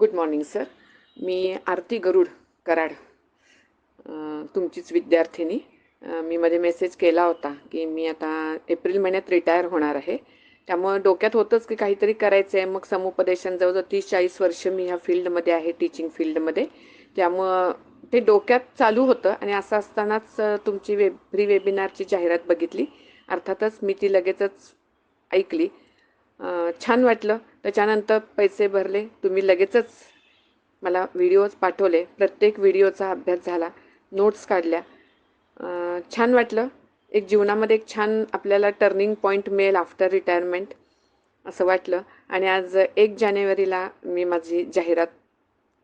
Good morning sir मी आरती गरुड कराड तुमचीच विद्यार्थिनी. मी मध्ये मेसेज केला होता की मी आता एप्रिल महिन्यात रिटायर होणार आहे. त्यामुळं डोक्यात होतंच की काहीतरी करायचं आहे मग समुपदेशन जवळजवळ तीस चाळीस वर्ष मी ह्या फील्डमध्ये आहे टीचिंग फील्डमध्ये. त्यामुळं ते डोक्यात चालू होतं आणि असं असतानाच तुमची वेब फ्री वेबिनारची जाहिरात बघितली. अर्थातच मी ती लगेचच ऐकली. छान वाटलं. त्याच्यानंतर पैसे भरले. तुम्ही लगेचच मला व्हिडिओज पाठवले. प्रत्येक व्हिडिओचा अभ्यास झाला. नोट्स काढल्या. छान वाटलं. एक जीवनामध्ये एक छान आपल्याला टर्निंग पॉईंट मिळेल आफ्टर रिटायरमेंट असं वाटलं. आणि आज एक जानेवारीला मी माझी जाहिरात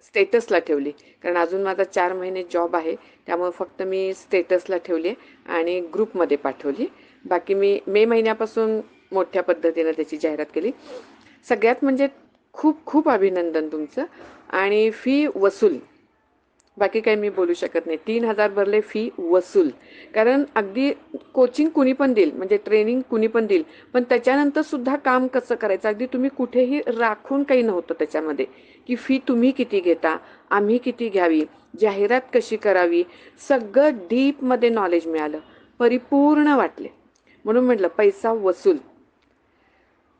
स्टेटसला ठेवली. कारण अजून माझा चार महिने जॉब आहे. त्यामुळे फक्त मी स्टेटसला ठेवली आणि ग्रुपमध्ये पाठवली. बाकी मी मे महिन्यापासून मोठ्या पद्धतीनं त्याची जाहिरात केली. सगळ्यात म्हणजे खूप खूप अभिनंदन तुमचं. आणि फी वसूल. बाकी काही मी बोलू शकत नाही. तीन हजार भरले फी वसूल. कारण अगदी कोचिंग कुणी पण देईल म्हणजे ट्रेनिंग कुणी पण देईल पण त्याच्यानंतर सुद्धा काम कसं करायचं? अगदी तुम्ही कुठेही राखून काही नव्हतं त्याच्यामध्ये की फी तुम्ही किती घेता आम्ही किती घ्यावी जाहिरात कशी करावी सगळं डीपमध्ये नॉलेज मिळालं. परिपूर्ण वाटले. म्हणून म्हटलं पैसा वसूल.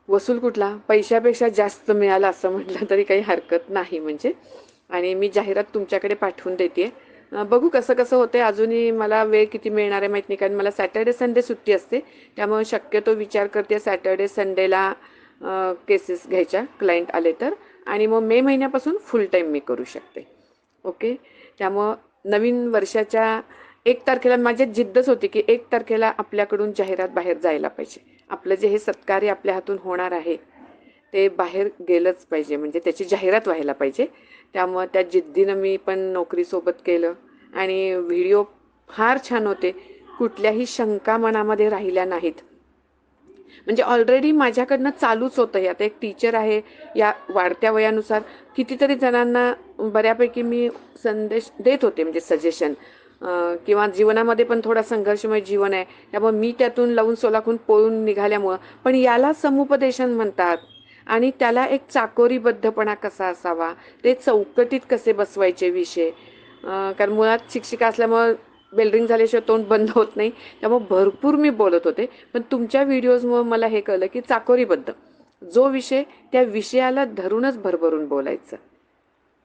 वसूल कुठला? पैशापेक्षा जास्त मिळाला असं म्हटलं तरी काही हरकत नाही म्हणजे. आणि मी जाहिरात तुमच्याकडे पाठवून देते. बघू कसं कसं होते अजूनही मला वेळ किती मिळणार आहे माहीत नाही. कारण मला सॅटर्डे संडे सुट्टी असते. त्यामुळे शक्यतो विचार करते सॅटर्डे संडेला केसेस घ्यायच्या क्लायंट आले तर. आणि मग मे महिन्यापासून फुल टाईम मी करू शकते. ओके त्यामुळं नवीन वर्षाच्या एक तारखेला माझी जिद्दच होती की एक तारखेला आपल्याकडून जाहिरात बाहेर जायला पाहिजे. आपलं जे हे सत्कार्य आपल्या हातून होणार आहे ते बाहेर गेलंच पाहिजे. म्हणजे त्याची जाहिरात व्हायला पाहिजे. त्यामुळं त्या जिद्दीनं मी पण नोकरीसोबत केलं आणि व्हिडिओ फार छान होते. कुठल्याही शंका मनामध्ये राहिल्या नाहीत. म्हणजे ऑलरेडी माझ्याकडनं चालूच होतं हे. आता एक टीचर आहे या वाढत्या वयानुसार कितीतरी जणांना बऱ्यापैकी मी संदेश देत होते. म्हणजे सजेशन किंवा जीवनामध्ये पण थोडा संघर्षमय जीवन आहे. त्यामुळे मी त्यातून लावून सोलाखून पळून निघाल्यामुळं. पण याला समुपदेशन म्हणतात. आणि त्याला एक चाकोरीबद्धपणा कसा असावा? ते चौकटीत कसे बसवायचे विषय? कारण मुळात शिक्षिका असल्यामुळं बेलरिंग झाल्याशिवाय तोंड बंद होत नाही. त्यामुळे भरपूर मी बोलत होते. पण तुमच्या व्हिडिओजमुळं मला हे कळलं की चाकोरीबद्ध. जो विषय त्या विषयाला धरूनच भरभरून बोलायचं.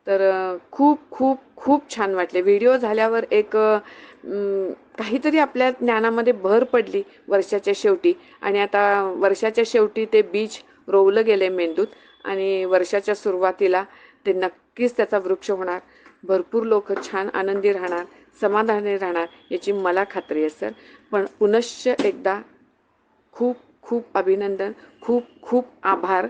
तर खूप खूप खूप छान वाटले. व्हिडिओ झाल्यावर एक काहीतरी आपल्या ज्ञानामध्ये भर पडली वर्षाच्या शेवटी. आणि आता वर्षाच्या शेवटी ते बीज रोवलं गेले मेंदूत आणि वर्षाच्या सुरुवातीला ते नक्कीच त्याचा वृक्ष होणार. भरपूर लोक छान आनंदी राहणार समाधानी राहणार याची मला खात्री आहे सर. पण पुनश्च एकदा खूप खूप अभिनंदन खूप खूप आभार.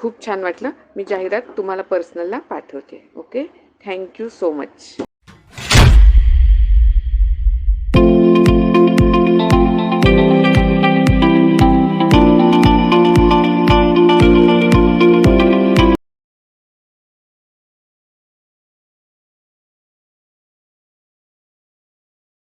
खूप छान वाटलं. मी जाहिरात तुम्हाला पर्सनलला पाठवते. Okay thank you so much